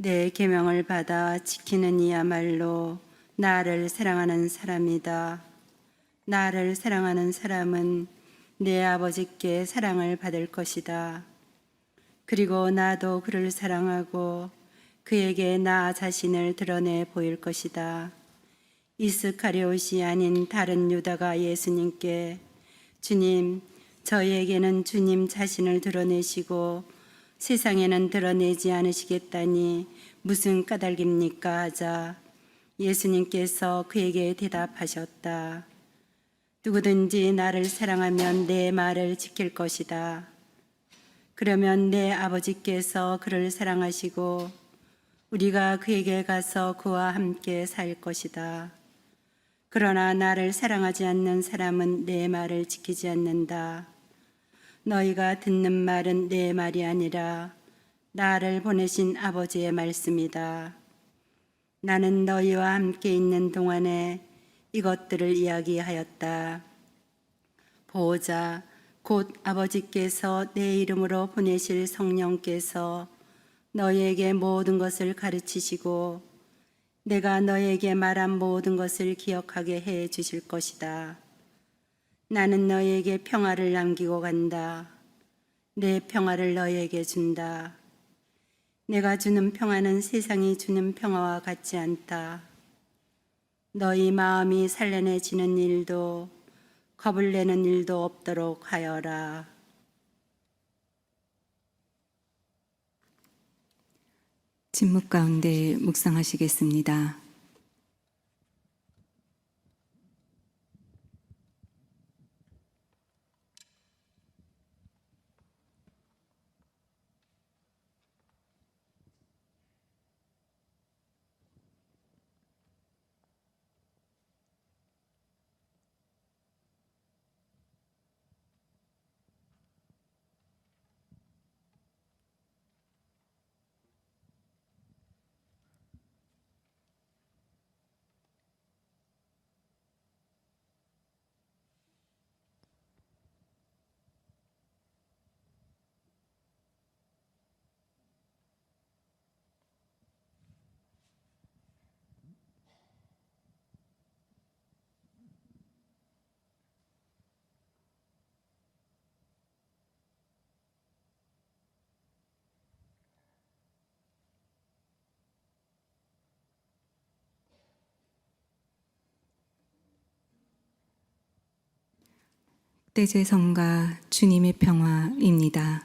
내 계명을 받아 지키는 이야말로 나를 사랑하는 사람이다. 나를 사랑하는 사람은 내 아버지께 사랑을 받을 것이다. 그리고 나도 그를 사랑하고 그에게 나 자신을 드러내 보일 것이다. 이스카리옷이 아닌 다른 유다가 예수님께 주님, 저희에게는 주님 자신을 드러내시고 세상에는 드러내지 않으시겠다니 무슨 까닭입니까 하자 예수님께서 그에게 대답하셨다. 누구든지 나를 사랑하면 내 말을 지킬 것이다. 그러면 내 아버지께서 그를 사랑하시고 우리가 그에게 가서 그와 함께 살 것이다. 그러나 나를 사랑하지 않는 사람은 내 말을 지키지 않는다. 너희가 듣는 말은 내 말이 아니라 나를 보내신 아버지의 말씀이다. 나는 너희와 함께 있는 동안에 이것들을 이야기하였다. 보호자, 곧 아버지께서 내 이름으로 보내실 성령께서 너희에게 모든 것을 가르치시고 내가 너희에게 말한 모든 것을 기억하게 해 주실 것이다. 나는 너희에게 평화를 남기고 간다. 내 평화를 너희에게 준다. 내가 주는 평화는 세상이 주는 평화와 같지 않다. 너희 마음이 살려내지는 일도 겁을 내는 일도 없도록 하여라. 침묵 가운데 묵상하시겠습니다. 때제성가 주님의 평화입니다.